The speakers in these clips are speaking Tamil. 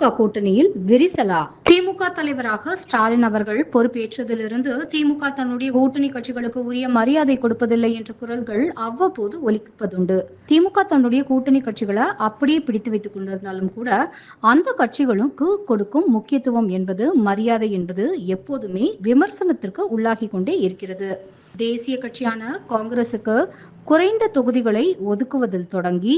திமுக கூட்டணியில் விரிசலா? திமுக தலைவராக ஸ்டாலின் அவர்கள் பொறுப்பேற்றதிலிருந்து திமுக தன்னுடைய கூட்டணி கட்சிகளுக்கு உரிய மரியாதை கொடுப்பதில்லை என்ற குரல்கள் அவ்வப்போது ஒலிப்பதுண்டு திமுக தன்னுடைய கூட்டணி கட்சிகளை அப்படியே பிடித்து வைத்துக் கொண்டிருந்தாலும் கூட அந்த கட்சிகளுக்கு கொடுக்கும் முக்கியத்துவம் என்பது மரியாதை என்பது எப்போதுமே விமர்சனத்திற்கு உள்ளாகி கொண்டே இருக்கிறது. தேசிய கட்சியான காங்கிரசுக்கு குறைந்த தொகுதிகளை ஒதுக்குவதில் தொடங்கி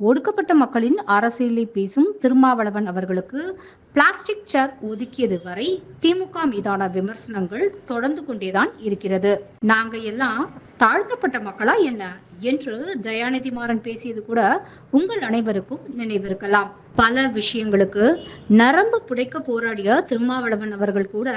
ஒடுக்கப்பட்ட மக்களின் அரசியலை பேசும் திருமாவளவன் அவர்களுக்கு பிளாஸ்டிக் சேர் ஒதுக்கியது வரை திமுக மீதான விமர்சனங்கள் தொடர்ந்து கொண்டேதான் இருக்கிறது. நாங்க எல்லாம் தாழ்த்தப்பட்ட மக்களா என்ன? என்று தயாநிதி மாறன் பேசியது கூட உங்கள் அனைவருக்கும் நினைவிருக்கலாம். பல விஷயங்களுக்கு நரம்பு புடைக்க போராடிய திருமாவளவன் அவர்கள் கூட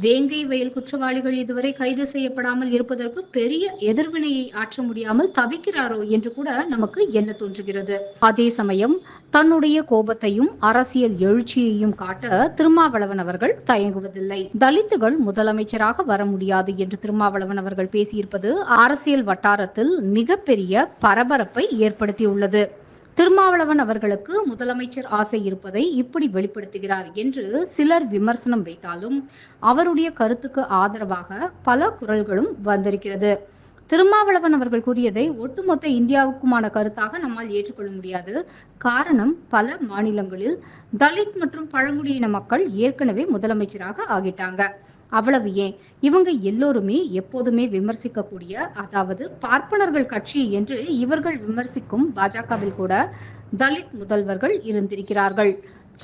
வேங்கை வயல் குற்றவாளிகள் இதுவரை கைது செய்யப்படாமல் இருப்பதற்கு பெரிய எதிர்வினையை ஆற்ற முடியாமல் தவிக்கிறாரோ என்று கூட நமக்கு என்ன தோன்றுகிறது? அதே சமயம் தன்னுடைய கோபத்தையும் அரசியல் எழுச்சியையும் காட்ட திருமாவளவன் அவர்கள் தயங்குவதில்லை. தலித்துகள் முதலமைச்சராக வர முடியாது என்று திருமாவளவன் அவர்கள் பேசியிருப்பது அரசியல் வட்டாரத்தில் மிகப்பெரிய பரபரப்பை ஏற்படுத்தியுள்ளது. திருமாவளவன் அவர்களுக்கு முதலமைச்சர் ஆசை இருப்பதை இப்படி வெளிப்படுத்துகிறார் என்று சிலர் விமர்சனம் வைத்தாலும் அவருடைய கருத்துக்கு ஆதரவாக பல குரல்களும் வந்திருக்கிறது. திருமாவளவன் அவர்கள் கூறியதை ஒட்டுமொத்த இந்தியாவுக்குமான கருத்தாக நம்மால் ஏற்றுக்கொள்ள முடியாது. காரணம் பல மாநிலங்களில் தலித் மற்றும் பழங்குடியின மக்கள் ஏற்கனவே முதலமைச்சராக ஆகிட்டாங்க. அவ்வளவு ஏன்? இவங்க எல்லோருமே எப்போதுமே விமர்சிக்கக்கூடிய அதாவது பார்ப்பனர்கள் கட்சி என்று இவர்கள் விமர்சிக்கும் பாஜகவில் கூட தலித் முதல்வர்கள் இருந்திருக்கிறார்கள்.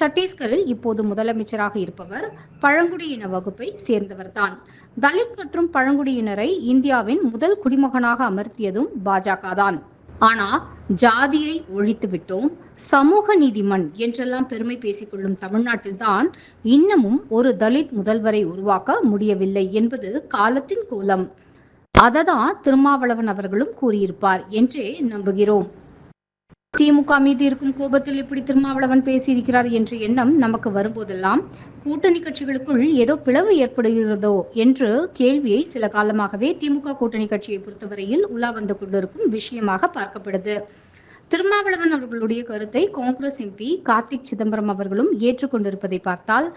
சத்தீஸ்கரில் இப்போது முதலமைச்சராக இருப்பவர் பழங்குடியின வகுப்பை சேர்ந்தவர்தான் தலித் மற்றும் பழங்குடியினரை இந்தியாவின் முதல் குடிமகனாக அமர்த்தியதும் பாஜக தான். ஆனா ஜாதியை ஒழித்து விட்டோம் சமூக நீதிமன் என்றெல்லாம் பெருமை பேசிக்கொள்ளும் தமிழ்நாட்டில்தான் இன்னமும் ஒரு தலித் முதல்வரை உருவாக்க முடியவில்லை என்பது காலத்தின் கோலம். அததான் திருமாவளவன் அவர்களும் கூறியிருப்பார் என்றே நம்புகிறோம். திமுக மீது இருக்கும் கோபத்தில் இப்படி திருமாவளவன் பேசியிருக்கிறார் என்ற எண்ணம் நமக்கு வரும்போதெல்லாம் கூட்டணி கட்சிகளுக்குள் ஏதோ பிளவு ஏற்படுகிறதோ என்று கேள்வியை சில காலமாகவே திமுக கூட்டணி கட்சியை பொறுத்தவரையில் உலா வந்து கொண்டிருக்கும் விஷயமாக பார்க்கப்படுது. திருமாவளவன் அவர்களுடைய கருத்தை காங்கிரஸ் எம்பி கார்த்திக் சிதம்பரம் அவர்களும் ஏற்றுக்கொண்டிருப்பதை பார்த்தால்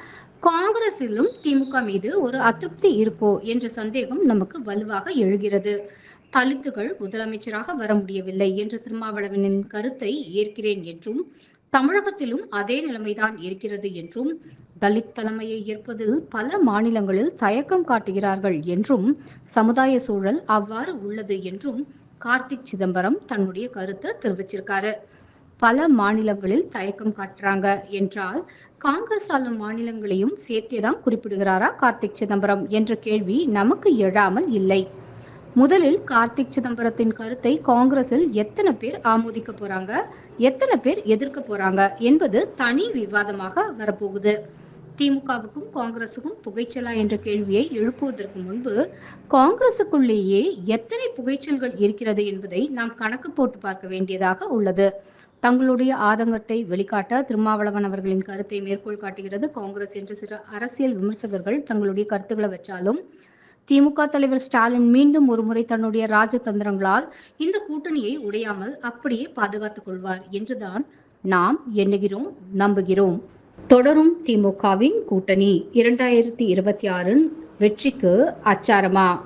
காங்கிரசிலும் திமுக மீது ஒரு அதிருப்தி இருக்கோ என்ற சந்தேகம் நமக்கு வலுவாக எழுகிறது. தலித்துகள் முதலமைச்சராக வர முடியவில்லை என்ற திருமாவளவனின் கருத்தை ஏற்கிறேன் என்றும் தமிழகத்திலும் அதே நிலைமைதான் இருக்கிறது என்றும் தலித் தலைமையை ஏற்பதில் பல மாநிலங்களில் தயக்கம் காட்டுகிறார்கள் என்றும் சமுதாய சூழல் அவ்வாறு உள்ளது என்றும் கார்த்திக் சிதம்பரம் தன்னுடைய கருத்தை தெரிவிச்சிருக்காரு. பல மாநிலங்களில் தயக்கம் காட்டுறாங்க என்றால் காங்கிரஸ் ஆளும் மாநிலங்களையும் சேர்த்தேதான் குறிப்பிடுகிறாரா கார்த்திக் சிதம்பரம் என்ற கேள்வி நமக்கு எழாமல் இல்லை. முதலில் கார்த்திக் சிதம்பரத்தின் கருத்தை காங்கிரஸில் எத்தனை பேர் ஆமோதிக்க போறாங்க? எத்தனை பேர் எதிர்க்க போறாங்க? என்பது தனி விவாதமாக வரப்போகுது. திமுகவுக்கும் காங்கிரசுக்கும் புகைச்சலா என்ற கேள்வியை எழுப்புவதற்கு முன்பு காங்கிரசுக்குள்ளேயே எத்தனை புகைச்சல்கள் இருக்கிறது என்பதை நாம் கணக்கு போட்டு பார்க்க வேண்டியதாக உள்ளது. தங்களுடைய ஆதங்கத்தை வெளிக்காட்ட திருமாவளவன் அவர்களின் கருத்தை மேற்கோள் காட்டுகிறது. காங்கிரஸ் என்று சில அரசியல் விமர்சகர்கள் தங்களுடைய கருத்துக்களை வச்சாலும் திமுக தலைவர் ஸ்டாலின் மீண்டும் ஒருமுறை தன்னுடைய ராஜதந்திரங்களால் இந்த கூட்டணியை உடையாமல் அப்படியே பாதுகாத்துக் கொள்வார் என்றுதான் நாம் எண்ணுகிறோம் நம்புகிறோம். தொடரும் திமுகவின் கூட்டணி. இரண்டாயிரத்தி இருபத்தி ஆறின் வெற்றிக்கு அச்சாரமா?